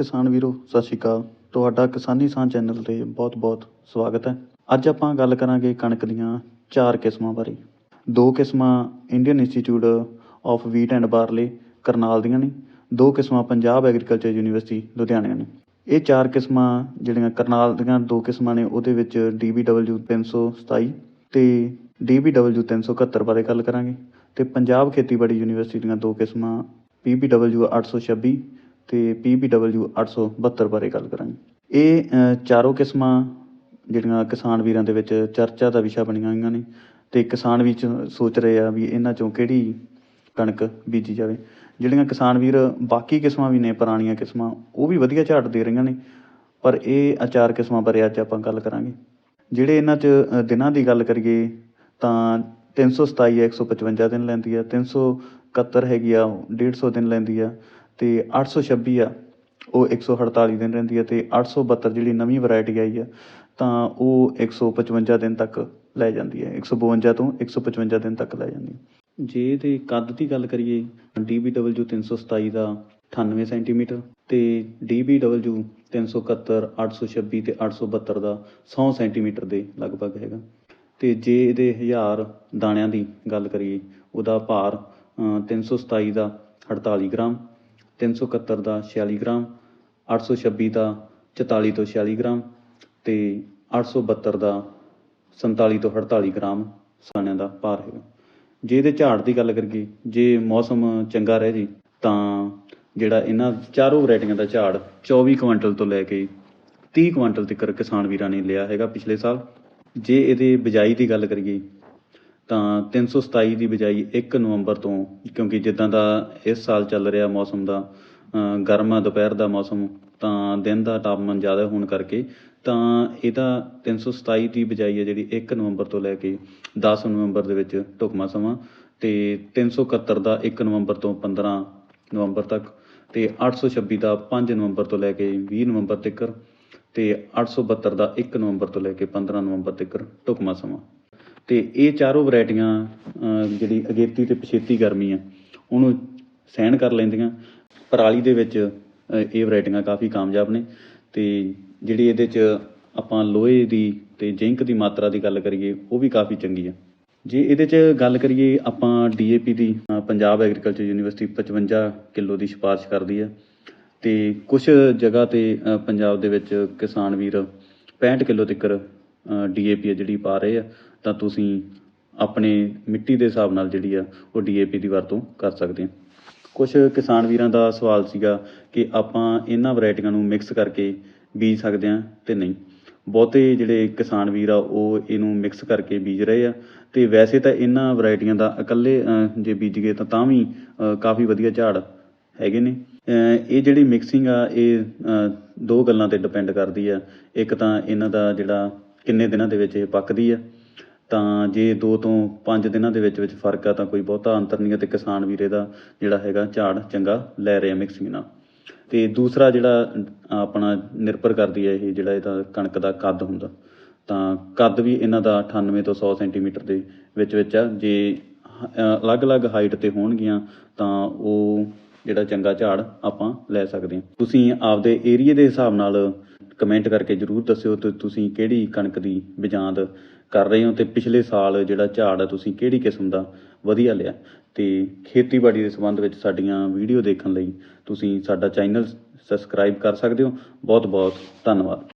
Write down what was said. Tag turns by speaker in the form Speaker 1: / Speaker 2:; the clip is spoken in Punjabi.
Speaker 1: ਕਿਸਾਨ ਵੀਰੋ, ਸਤਿ ਸ਼੍ਰੀ ਅਕਾਲ। ਤੁਹਾਡਾ ਕਿਸਾਨੀ ਸਾਂ ਚੈਨਲ ਤੇ ਬਹੁਤ-ਬਹੁਤ ਸਵਾਗਤ ਹੈ। ਅੱਜ ਆਪਾਂ ਗੱਲ ਕਰਾਂਗੇ ਕਣਕ ਦੀਆਂ ਚਾਰ ਕਿਸਮਾਂ ਬਾਰੇ। ਦੋ ਕਿਸਮਾਂ Indian institute of wheat and barley Karnal ਦੀਆਂ ਨੇ। ਦੋ ਕਿਸਮਾਂ ਪੰਜਾਬ ਐਗਰੀਕਲਚਰ ਯੂਨੀਵਰਸਿਟੀ ਲੁਧਿਆਣਾ ਨੇ। ਇਹ ਚਾਰ ਕਿਸਮਾਂ ਜਿਹੜੀਆਂ ਕਰਨਾਲ ਦੀਆਂ ਦੋ ਕਿਸਮਾਂ ਨੇ, ਉਹਦੇ ਵਿੱਚ DBW 327 ਤੇ DBW 371 ਬਾਰੇ ਗੱਲ ਕਰਾਂਗੇ। ਤੇ ਪੰਜਾਬ ਖੇਤੀਬਾੜੀ ਯੂਨੀਵਰਸਿਟੀ ਦੀਆਂ ਦੋ ਕਿਸਮਾਂ PBW 826 ਅਤੇ ਪੀ ਬੀ ਡਬਲਯੂ ਅੱਠ ਸੌ ਬਹੱਤਰ ਬਾਰੇ ਗੱਲ ਕਰਾਂਗੇ। ਇਹ ਚਾਰੋਂ ਕਿਸਮਾਂ ਜਿਹੜੀਆਂ ਕਿਸਾਨ ਵੀਰਾਂ ਦੇ ਵਿੱਚ ਚਰਚਾ ਦਾ ਵਿਸ਼ਾ ਬਣੀਆਂ ਹੋਈਆਂ ਨੇ ਅਤੇ ਕਿਸਾਨ ਵੀ ਚ- ਸੋਚ ਰਹੇ ਆ ਵੀ ਇਹਨਾਂ ਚੋਂ ਕਿਹੜੀ ਕਣਕ ਬੀਜੀ ਜਾਵੇ। ਜਿਹੜੀਆਂ ਕਿਸਾਨ ਵੀਰ ਬਾਕੀ ਕਿਸਮਾਂ ਵੀ ਨੇ, ਪੁਰਾਣੀਆਂ ਕਿਸਮਾਂ, ਉਹ ਵੀ ਵਧੀਆ ਝਾੜ ਦੇ ਰਹੀਆਂ ਨੇ। ਪਰ ਇਹ ਚਾਰ ਕਿਸਮਾਂ ਬਾਰੇ ਅੱਜ ਆਪਾਂ ਗੱਲ ਕਰਾਂਗੇ। ਜਿਹੜੇ ਇਹਨਾਂ 'ਚ ਦਿਨਾਂ ਦੀ ਗੱਲ ਕਰੀਏ ਤਾਂ 327 ਹੈ 155 ਦਿਨ ਲੈਂਦੀ ਆ 371 ਹੈਗੀ ਆ 150 ਦਿਨ ਲੈਂਦੀ ਆ। ਅਤੇ ਅੱਠ ਸੌ ਛੱਬੀ ਆ, ਉਹ 148 ਦਿਨ ਰਹਿੰਦੀ ਆ ਤੇ 872 ਜਿਹੜੀ ਨਵੀਂ ਵਰਾਇਟੀ ਆਈ ਆ, ਤਾਂ ਉਹ 155 ਦਿਨ ਤੱਕ ਲੈ ਜਾਂਦੀ ਹੈ 152 ਤੋਂ 155 ਦਿਨ ਤੱਕ ਲੈ ਜਾਂਦੀ ਹੈ ਜੇ ਇਹਦੇ ਕੱਦ ਦੀ ਗੱਲ ਕਰੀਏ, ਡੀ ਬੀ ਡਬਲਿਊ ਤਿੰਨ ਸੌ ਸਤਾਈ ਦਾ 98 ਸੈਂਟੀਮੀਟਰ ਅਤੇ ਡੀ ਬੀ ਡਬਲਿਊ ਤਿੰਨ ਸੌ ਇਕਹੱਤਰ, ਅੱਠ ਸੌ ਛੱਬੀ ਅਤੇ ਅੱਠ ਸੌ ਬਹੱਤਰ ਦਾ ਸੌ ਸੈਂਟੀਮੀਟਰ ਦੇ ਲਗਭਗ ਹੈਗਾ। ਅਤੇ ਜੇ ਇਹਦੇ ਹਜ਼ਾਰ ਦਾਣਿਆਂ ਦੀ ਗੱਲ ਕਰੀਏ, ਉਹਦਾ ਭਾਰ ਤਿੰਨ ਸੌ ਸਤਾਈ ਦਾ 48 ਗ੍ਰਾਮ 371 ਦਾ 46 ਗ੍ਰਾਮ 826 ਦਾ 44 ਤੋਂ 46 ਗ੍ਰਾਮ ਤੇ 872 ਦਾ 47 ਤੋਂ 48 ਗ੍ਰਾਮ ਦਾਣਿਆਂ ਦਾ ਭਾਰ ਹੈਗਾ। ਜੇ ਇਹਦੇ ਝਾੜ ਦੀ ਗੱਲ ਕਰੀਏ, ਜੇ ਮੌਸਮ ਚੰਗਾ ਰਹੇ ਜੀ, ਤਾਂ ਜਿਹੜਾ ਇਹਨਾਂ ਚਾਰੋਂ ਵੈਰਾਈਟੀਆਂ ਦਾ ਝਾੜ 24 ਕੁਇੰਟਲ ਤੋਂ ਲੈ ਕੇ 30 ਕੁਇੰਟਲ ਤੱਕ ਕਿਸਾਨ ਵੀਰਾਂ ਨੇ ਲਿਆ ਹੈਗਾ ਪਿਛਲੇ ਸਾਲ। ਜੇ ਇਹਦੇ ਬਿਜਾਈ ਦੀ ਗੱਲ ਕਰੀਏ ਤਾਂ 327 ਦੀ ਬਜਾਈ 1 ਨਵੰਬਰ ਤੋਂ ਕਿਉਂਕਿ ਜਿੱਦਾਂ ਦਾ ਇਸ ਸਾਲ ਚੱਲ ਰਿਹਾ ਮੌਸਮ ਦਾ ਅ, ਗਰਮ ਆ ਦੁਪਹਿਰ ਦਾ ਮੌਸਮ ਤਾਂ ਦਿਨ ਦਾ ਤਾਪਮਾਨ ਜ਼ਿਆਦਾ ਹੋਣ ਕਰਕੇ ਤਾਂ ਇਹਦਾ 327 ਦੀ ਬਜਾਈ ਹੈ ਜਿਹੜੀ 1 ਨਵੰਬਰ ਤੋਂ ਲੈ ਕੇ 10 ਨਵੰਬਰ ਦੇ ਵਿੱਚ ਢੁਕਵਾਂ ਸਮਾਂ ਤੇ 371 ਦਾ 1 ਨਵੰਬਰ ਤੋਂ 15 ਨਵੰਬਰ ਤੱਕ ਤੇ 826 ਦਾ 5 ਨਵੰਬਰ ਤੋਂ ਲੈ ਕੇ 20 ਨਵੰਬਰ ਤੱਕ ਤੇ 872 ਦਾ 1 ਨਵੰਬਰ ਤੋਂ ਲੈ ਕੇ 15 ਨਵੰਬਰ ਤੱਕ ਢੁਕਵਾਂ ਸਮਾਂ। ਅਤੇ ਇਹ ਚਾਰੋਂ ਵਰਾਇਟੀਆਂ ਜਿਹੜੀ ਅਗੇਤੀ ਅਤੇ ਪਛੇਤੀ ਗਰਮੀ ਆ, ਉਹਨੂੰ ਸਹਿਣ ਕਰ ਲੈਂਦੀਆਂ। ਪਰਾਲੀ ਦੇ ਵਿੱਚ ਇਹ ਵਰਾਇਟੀਆਂ ਕਾਫੀ ਕਾਮਯਾਬ ਨੇ ਅਤੇ ਜਿਹੜੀ ਇਹਦੇ ਚ ਆਪਾਂ ਲੋਹੇ ਦੀ ਅਤੇ ਜ਼ਿੰਕ ਦੀ ਮਾਤਰਾ ਦੀ ਗੱਲ ਕਰੀਏ, ਉਹ ਵੀ ਕਾਫੀ ਚੰਗੀ ਆ। ਜੇ ਇਹਦੇ ਚ ਗੱਲ ਕਰੀਏ ਆਪਾਂ ਡੀਏਪੀ ਦੀ ਪੰਜਾਬ ਐਗਰੀਕਲਚਰ ਯੂਨੀਵਰਸਿਟੀ 55 ਕਿਲੋ ਦੀ ਸਿਫਾਰਿਸ਼ ਕਰਦੀ ਆ ਤੇ ਕੁਝ ਜਗ੍ਹਾ ਤੇ ਪੰਜਾਬ ਦੇ ਵਿੱਚ ਕਿਸਾਨ ਵੀਰ 65 ਕਿਲੋ ਤੱਕ ਡੀਏਪੀ ਜਿਹੜੀ ਪਾ ਰਹੇ ਆ। ਤਾਂ ਤੁਸੀਂ ਆਪਣੇ ਮਿੱਟੀ ਦੇ ਹਿਸਾਬ ਨਾਲ ਜਿਹੜੀ ਆ ਉਹ ਡੀ ਏ ਪੀ ਦੀ ਵਰਤੋਂ ਕਰ ਸਕਦੇ ਆ। ਕੁਝ ਕਿਸਾਨ ਵੀਰਾਂ ਦਾ ਸਵਾਲ ਸੀਗਾ ਕਿ ਆਪਾਂ ਇਹਨਾਂ ਵੈਰਾਈਟੀਆਂ ਨੂੰ ਮਿਕਸ ਕਰਕੇ ਬੀਜ ਸਕਦੇ ਆ ਤੇ ਨਹੀਂ। ਬਹੁਤੇ ਜਿਹੜੇ ਕਿਸਾਨ ਵੀਰ ਆ, ਉਹ ਇਹਨੂੰ ਮਿਕਸ ਕਰਕੇ ਬੀਜ ਰਹੇ ਆ ਤੇ ਵੈਸੇ ਤਾਂ ਇਹਨਾਂ ਵੈਰਾਈਟੀਆਂ ਦਾ ਇਕੱਲੇ ਜੇ ਬੀਜ ਗਏ ਤਾਂ ਤਾਂ ਵੀ ਕਾਫੀ ਵਧੀਆ ਝਾੜ ਹੈਗੇ ਨੇ। ਇਹ ਜਿਹੜੀ ਮਿਕਸਿੰਗ ਆ, ਇਹ ਦੋ ਗੱਲਾਂ ਤੇ ਡਿਪੈਂਡ ਕਰਦੀ ਆ। ਇੱਕ ਤਾਂ ਇਹਨਾਂ ਦਾ ਜਿਹੜਾ ਕਿੰਨੇ ਦਿਨਾਂ ਦੇ ਵਿੱਚ ਇਹ ਪੱਕਦੀ ਆ ਤਾਂ ਜੇ ਦੋ ਤੋਂ ਪੰਜ ਦਿਨਾਂ ਦੇ ਵਿੱਚ ਵਿੱਚ ਫ਼ਰਕ ਆ ਤਾਂ ਕੋਈ ਬਹੁਤਾ ਅੰਤਰ ਨਹੀਂ ਹੈ ਤੇ ਕਿਸਾਨ ਵੀਰੇ ਦਾ ਜਿਹੜਾ ਹੈਗਾ ਝਾੜ ਚੰਗਾ ਲੈ ਰਿਹਾ ਮਿਕਸਿੰਗ ਨਾਲ। ਤੇ ਦੂਸਰਾ ਜਿਹੜਾ ਆਪਣਾ ਨਿਰਭਰ ਕਰਦੀ ਹੈ ਇਹ ਜਿਹੜਾ ਇਹਦਾ ਕਣਕ ਦਾ ਕੱਦ ਹੁੰਦਾ, ਤਾਂ ਕੱਦ ਵੀ ਇਹਨਾਂ ਦਾ 98 ਤੋਂ 100 ਸੈਂਟੀਮੀਟਰ ਦੇ ਵਿੱਚ ਵਿੱਚ ਆ। ਜੇ ਅਲੱਗ-ਅਲੱਗ ਹਾਈਟ ਤੇ ਹੋਣਗੀਆਂ ਤਾਂ ਉਹ ਜਿਹੜਾ ਚੰਗਾ ਝਾੜ ਆਪਾਂ ਲੈ ਸਕਦੇ ਹਾਂ। ਤੁਸੀਂ ਆਪਦੇ ਏਰੀਏ ਦੇ ਹਿਸਾਬ ਨਾਲ ਕਮੈਂਟ ਕਰਕੇ ਜਰੂਰ ਦੱਸਿਓ ਤੇ ਤੁਸੀਂ ਕਿਹੜੀ ਕਣਕ ਦੀ ਬਿਜਾਂਦ ਕਰ ਰਹੇ ਹੋ ਤੇ ਪਿਛਲੇ ਸਾਲ ਜਿਹੜਾ ਝਾੜ ਆ ਤੁਸੀਂ ਕਿਹੜੀ ਕਿਸਮ ਦਾ ਵਧੀਆ ਲਿਆ। ਤੇ ਖੇਤੀਬਾੜੀ ਦੇ ਸੰਬੰਧ ਵਿੱਚ ਸਾਡੀਆਂ ਵੀਡੀਓ ਦੇਖਣ ਲਈ ਤੁਸੀਂ ਸਾਡਾ ਚੈਨਲ ਸਬਸਕ੍ਰਾਈਬ ਕਰ ਸਕਦੇ ਹੋ। ਬਹੁਤ ਬਹੁਤ ਧੰਨਵਾਦ।